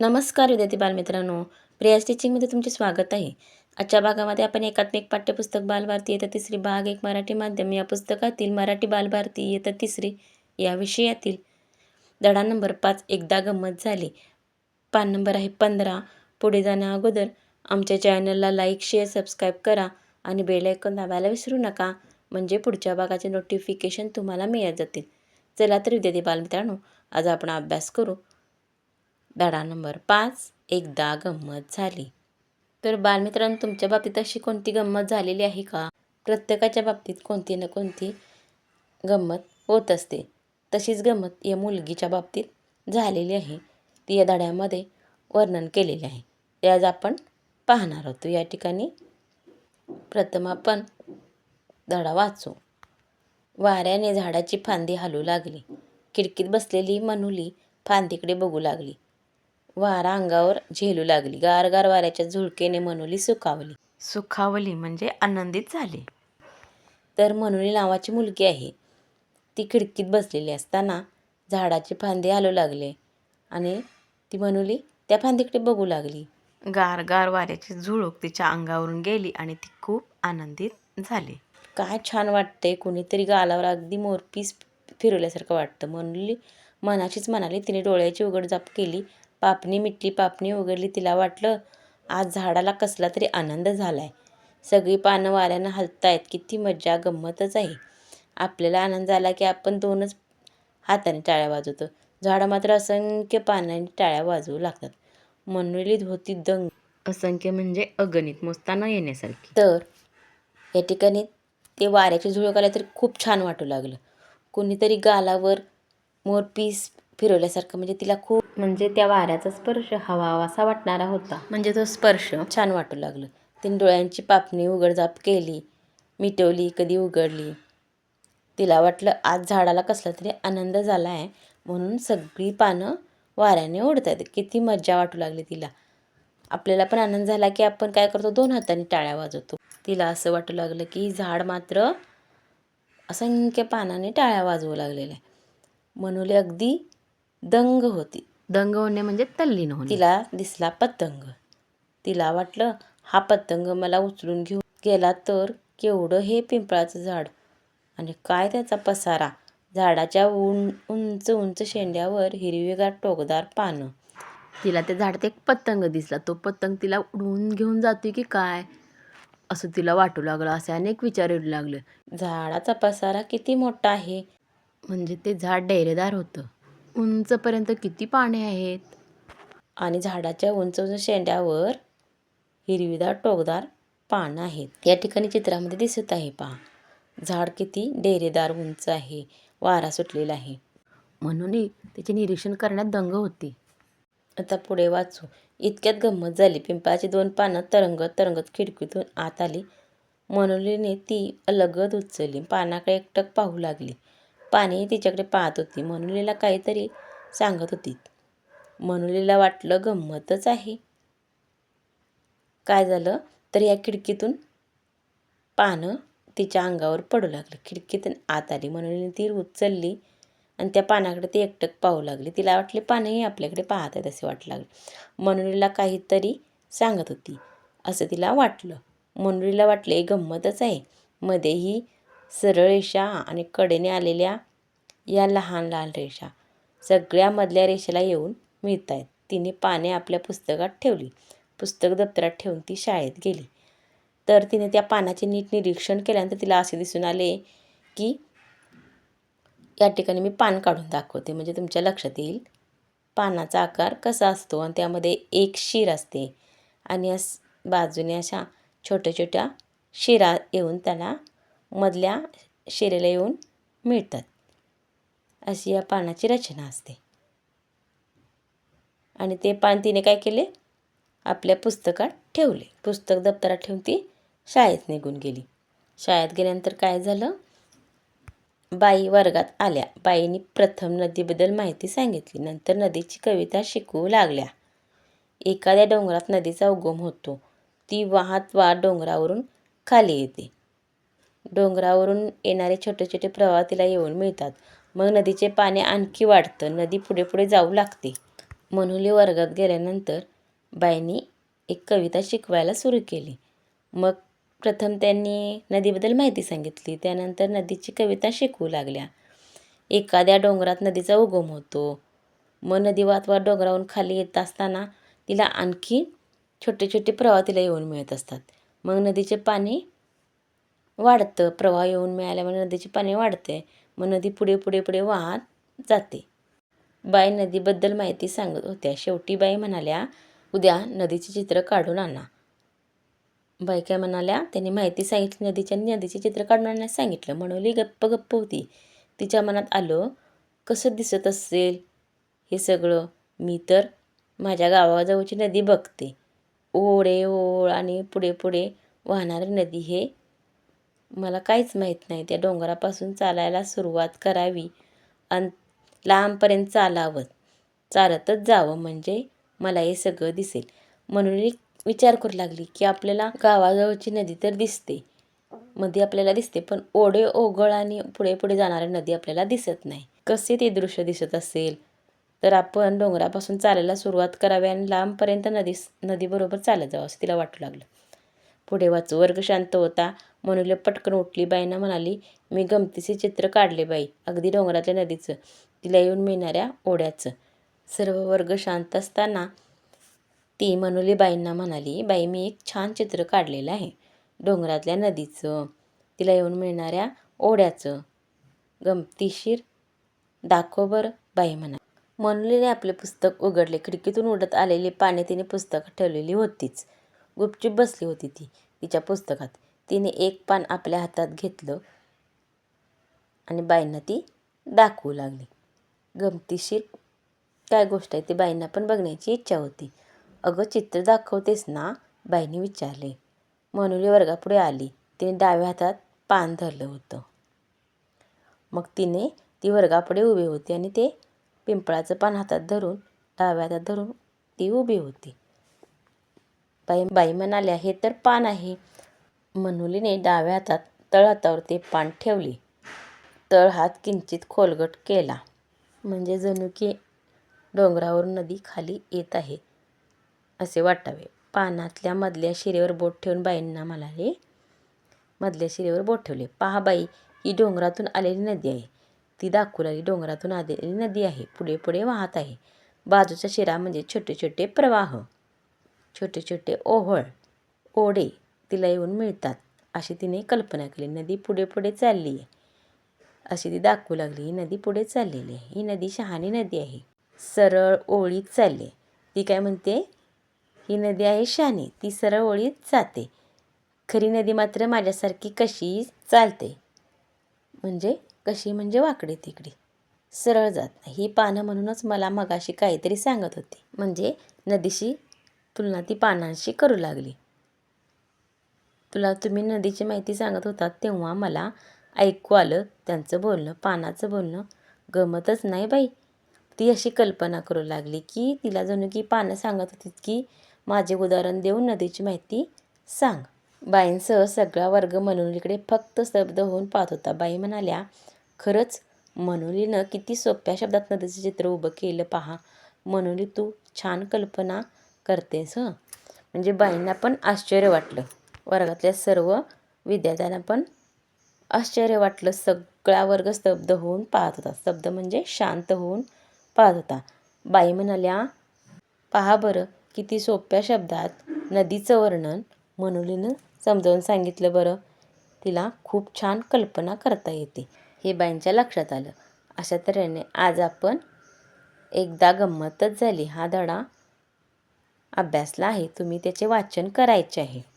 नमस्कार विद्यार्थी बालमित्रांनो. प्रिया स्टिचिंगमध्ये तुमचे स्वागत आहे. आजच्या भागामध्ये आपण एकात्मिक पाठ्यपुस्तक बालभारती येतं तिसरी भाग एक मराठी माध्यम. या पुस्तकातील मराठी बालभारती येतं तिसरी या विषयातील धडा नंबर पाच एकदा गंमत झाली. पान नंबर आहे पंधरा. पुढे जाण्या अगोदर आमच्या चॅनलला लाईक शेअर सबस्क्राईब करा आणि बेल ऐकून दाबायला विसरू नका. म्हणजे पुढच्या भागाचे नोटिफिकेशन तुम्हाला मिळत जातील. चला तर विद्यार्थी बालमित्रांनो आज आपण अभ्यास करू. धडा नंबर पाच एकदा गंमत झाली. तर बालमित्रांनो तुमच्या बाबतीत अशी कोणती गंमत झालेली आहे का? प्रत्येकाच्या बाबतीत कोणती ना कोणती गंमत होत असते. तशीच गंमत या मुलगीच्या बाबतीत झालेली आहे. ती या धड्यामध्ये वर्णन केलेले आहे. ते आज आपण पाहणार आहोत. या ठिकाणी प्रथम आपण धडा वाचू. वाऱ्याने झाडाची फांदी हलू लागली. खिडकीत बसलेली मनुली फांदीकडे बघू लागली. वारा अंगावर झेलू लागली. गारगार वाऱ्याच्या झुळकेने मनुली सुखावली. सुखावली म्हणजे आनंदित झाली. तर मनुली नावाची मुलगी आहे. ती खिडकीत बसलेली असताना झाडाची फांदी हलू लागले आणि ती मनुली त्या फांदीकडे बघू लागली. गारगार वाऱ्याची झुळूक तिच्या अंगावरून गेली आणि ती खूप आनंदित झाली. काय छान वाटते कुणीतरी गालावर अगदी मोरपीस फिरवल्यासारखं वाटतं. मनुली मनाशीच म्हणाली तिने डोळ्याची उघडझाप केली पापणी मिटली पापणी उघडली तिला वाटलं आज झाडाला कसला तरी आनंद झाला आहे सगळी पानं वाऱ्यानं हलतायत किती मज्जा गंमतच आहे. आपल्याला आनंद झाला की आपण दोनच हाताने टाळ्या वाजवतो. झाडं मात्र असंख्य पानांनी टाळ्या वाजवू लागतात. मनुलीत होती दंग. असंख्य म्हणजे अगणित मोजताना येण्यासारखी. तर या ठिकाणी ते वाऱ्याची झुळूक आल्या तरी खूप छान वाटू लागलं. कोणीतरी गालावर मोरपीस फिरवल्यासारखं म्हणजे तिला खूप म्हणजे त्या वाऱ्याचा स्पर्श हवासा वाटणारा होता. म्हणजे तो स्पर्श. छान वाटू लागलं. तिने डोळ्यांची पापणी उघडझाप केली मिटवली कधी उघडली. तिला वाटलं आज झाडाला कसला तरी आनंद झाला आहे म्हणून सगळी पानं वाऱ्याने आहेत किती मज्जा वाटू लागली तिला. आपल्याला पण आनंद झाला की आपण काय करतो दोन हाताने टाळ्या वाजवतो. तिला असं वाटू लागलं की झाड मात्र असंख्य पानाने टाळ्या वाजवू लागलेलं आहे मनुली अगदी दंग होती. दंग होणे म्हणजे तल्लीन होणे. तिला दिसला पतंग. तिला वाटलं हा पतंग मला उचलून घेऊन गेला तर केवढं हे पिंपळाचं झाड? आणि काय त्याचा पसारा? झाडाच्या उं उंच उंच शेंड्यावर हिरवीगार टोकदार पानं. तिला त्या झाडात एक पतंग दिसला. तो पतंग तिला उडवून घेऊन जाते की काय? असं तिला वाटू लागलं असे अनेक विचार येऊ लागले. झाडाचा पसारा किती मोठा आहे? म्हणजे ते झाड डेरेदार होतं. उंचपर्यंत किती पाने आहेत? आणि झाडाच्या उंच उंच शेंड्यावर हिरवीदार टोकदार पानं आहेत. या ठिकाणी चित्रामध्ये दिसत आहे पहा. झाड किती डेरेदार उंच आहे. वारा सुटलेला आहे. म्हणूनही त्याचे निरीक्षण करण्यात दंग होती. आता पुढे वाचू. इतक्यात गंमत झाली. पिंपळाची दोन पानं तरंगत तरंगत खिडकीतून आत आली. मनोलीने ती अलगद उचलली. पानाकडे एकटक पाहू लागली. पाणी तिच्याकडे पाहत होती. मनुलीला काहीतरी सांगत होती. मनुलीला वाटलं गंमतच आहे. काय झालं? तर या खिडकीतून पानं तिच्या अंगावर पडू लागलं. खिडकीतून आत आली. मनुलीने ती उचलली आणि त्या पानाकडे ती एकटक पाहू लागली. तिला वाटले पानंही आपल्याकडे पाहत आहेत असे वाटू लागले. मनुलीला काहीतरी सांगत होती. असं तिला वाटलं. मनुलीला वाटले गंमतच आहे. मध्ये ही सरळ रेषा आणि कडेने आलेल्या या लहान लहान रेषा सगळ्या मधल्या रेषेला येऊन मिळत आहेत तिने पाने आपल्या पुस्तकात ठेवली. पुस्तक दप्तरात ठेवून ती शाळेत गेली. तर तिने त्या पानाचे नीट निरीक्षण केल्यानंतर तिला असे दिसून आले की या ठिकाणी मी पान काढून दाखवते. म्हणजे तुमच्या लक्षात येईल. पानाचा आकार कसा असतो आणि त्यामध्ये एक शिर असते. आणि अस बाजूने अशा छोट्या छोट्या शिरा येऊन त्याला मधल्या शिरेला येऊन मिळतात. अशी या पानाची रचना असते. आणि ते पान तिने काय केले? आपल्या पुस्तकात ठेवले. पुस्तक दप्तरात ठेवून ती शाळेत निघून गेली. शाळेत गेल्यानंतर काय झालं? बाई वर्गात आल्या. बाईंनी प्रथम नदीबद्दल माहिती सांगितली. नंतर नदीची कविता शिकवू लागल्या. एखाद्या डोंगरात नदीचा उगम होतो. ती वाहत वाहत डोंगरावरून खाली येते. डोंगरावरून येणारे छोटे छोटे प्रवाह तिला येऊन मिळतात. मग नदीचे पाणी आणखी वाढतं. नदी पुढे पुढे जाऊ लागते. मनोली वर्गात गेल्यानंतर बाईंनी एक कविता शिकवायला सुरू केली. मग प्रथम त्यांनी नदीबद्दल माहिती सांगितली. त्यानंतर नदीची कविता शिकवू लागल्या. एखाद्या डोंगरात नदीचा उगम होतो. मग नदी वातवा डोंगरावरून खाली येत असताना तिला आणखी छोटे छोटे प्रवाह तिला येऊन मिळत असतात. मग नदीचे पाणी वाढतं. प्रवाह येऊन मिळाल्यामुळे नदीचे पाणी वाढते मग नदी पुढे पुढे पुढे वाहत जाते. बाई नदीबद्दल माहिती सांगत होत्या. शेवटी बाई म्हणाल्या उद्या नदीचे चित्र काढून आणा. बाई काय म्हणाल्या त्यांनी माहिती सांगितली नदीच्या आणि नदीचे चित्र काढून आणण्यास सांगितलं. म्हणवली गप्प गप्प होती. तिच्या मनात आलं कसं दिसत असेल हे सगळं? मी तर माझ्या गावाजवळची नदी बघते. ओढे ओळ आणि पुढे पुढे वाहणारी नदी हे मला काहीच माहीत नाही. त्या डोंगरापासून चालायला सुरुवात करावी. आणि लांबपर्यंत चालावं. चालतच जावं म्हणजे मला हे सगळं दिसेल. म्हणून एक विचार करू लागली की आपल्याला गावाजवळची नदी तर दिसते. मध्ये आपल्याला दिसते पण ओढे ओघळ आणि पुढे पुढे जाणारी नदी आपल्याला दिसत नाही. कसे ते दृश्य दिसत असेल? तर आपण डोंगरापासून चालायला सुरुवात करावी आणि लांबपर्यंत नदी नदीबरोबर चालत जावं असं तिला वाटू लागलं. पुढे वाचू. वर्ग शांत होता. म्हणून पटकन उठली बाईंना म्हणाली मी गमतीचे चित्र काढले बाई अगदी डोंगरातल्या नदीचं तिला येऊन मिळणाऱ्या ओढ्याचं. सर्व वर्ग शांत असताना ती मनुली बाईंना म्हणाली बाई मी एक छान चित्र काढलेलं आहे डोंगरातल्या नदीचं तिला येऊन मिळणाऱ्या ओढ्याचं. गमतीशीर दाखव बरं बाई म्हणा मनुलीने आपले पुस्तक उघडले खिडकीतून उडत आलेली पाने तिने पुस्तक ठेवलेली होतीच. गुपचूप बसली होती ती तिच्या पुस्तकात. तिने एक पान आपल्या हातात घेतलं आणि बाईंना ती दाखवू लागली. गमतीशीर काय गोष्ट आहे ती बाईंना पण बघण्याची इच्छा होती. अगं चित्र दाखवतेस ना? बाईंनी विचारले. मनुली वर्गापुढे आली. तिने डाव्या हातात पान धरलं होतं. मग तिने ती वर्गापुढे उभी होती आणि ते पिंपळाचं पान हातात धरून डाव्या हातात धरून ती उभी होती. बाई बाई म्हणाल्या हे तर पान आहे. मनुलीने डाव्या हातात तळहातावर ते पान ठेवले. तळ हात किंचित खोलगट केला. म्हणजे जणू की डोंगरावरून नदी खाली येत आहे असे वाटावे. पानातल्या मधल्या शिरेवर बोट ठेवून बाईंना म्हणाले मधल्या शिरेवर बोट ठेवले. पहा बाई ही डोंगरातून आलेली नदी आहे. ती दाखवलेली डोंगरातून आलेली नदी आहे. पुढे पुढे वाहत आहे. बाजूच्या शिरा म्हणजे छोटे छोटे प्रवाह. छोटे छोटे ओहळ. ओढे. तिला येऊन मिळतात. अशी तिने कल्पना केली. नदी पुढे पुढे चालली आहे अशी ती दाखवू लागली. ही नदी पुढे चाललेली आहे. ही नदी शहाणी नदी आहे. सरळ ओळीत चालली ती काय म्हणते? ही नदी आहे शहाणी. ती सरळ ओळीत जाते. खरी नदी मात्र माझ्यासारखी कशी चालते? म्हणजे कशी म्हणजे वाकडे तिकडे. सरळ जात नाही. ही पानं म्हणूनच मला मगाशी काहीतरी सांगत होती. म्हणजे नदीशी तुलना ती पानांशी करू लागली. तुला तुम्ही नदीची माहिती सांगत होता तेव्हा मला ऐकू आलं. त्यांचं बोलणं पानाचं बोलणं गमतच नाही बाई. ती अशी कल्पना करू लागली की तिला जणू की पानं सांगत होती की माझे उदाहरण देऊन नदीची माहिती सांग. बाईंसह सगळा वर्ग मनोलीकडे फक्त स्तब्ध होऊन पाहत होता. बाई म्हणाल्या खरंच मनोलीनं किती सोप्या शब्दात नदीचं चित्र उभं केलं पहा. मनोली तू छान कल्पना करतेस हं. म्हणजे बाईंना पण आश्चर्य वाटलं. वर्गातल्या सर्व विद्यार्थ्यांना पण आश्चर्य वाटलं. सगळा वर्ग स्तब्ध होऊन पाहत होता. स्तब्ध म्हणजे शांत होऊन पाहत होता. बाई म्हणाल्या पहा बरं किती सोप्या शब्दात नदीचं वर्णन मनोलीनं समजावून सांगितलं बरं. तिला खूप छान कल्पना करता येते. हे बाईंच्या लक्षात आलं. अशा तऱ्हेने आज आपण एकदा गंमतच झाली. हा धडा अभ्यासला आहे. तुम्ही त्याचे वाचन करायचे आहे.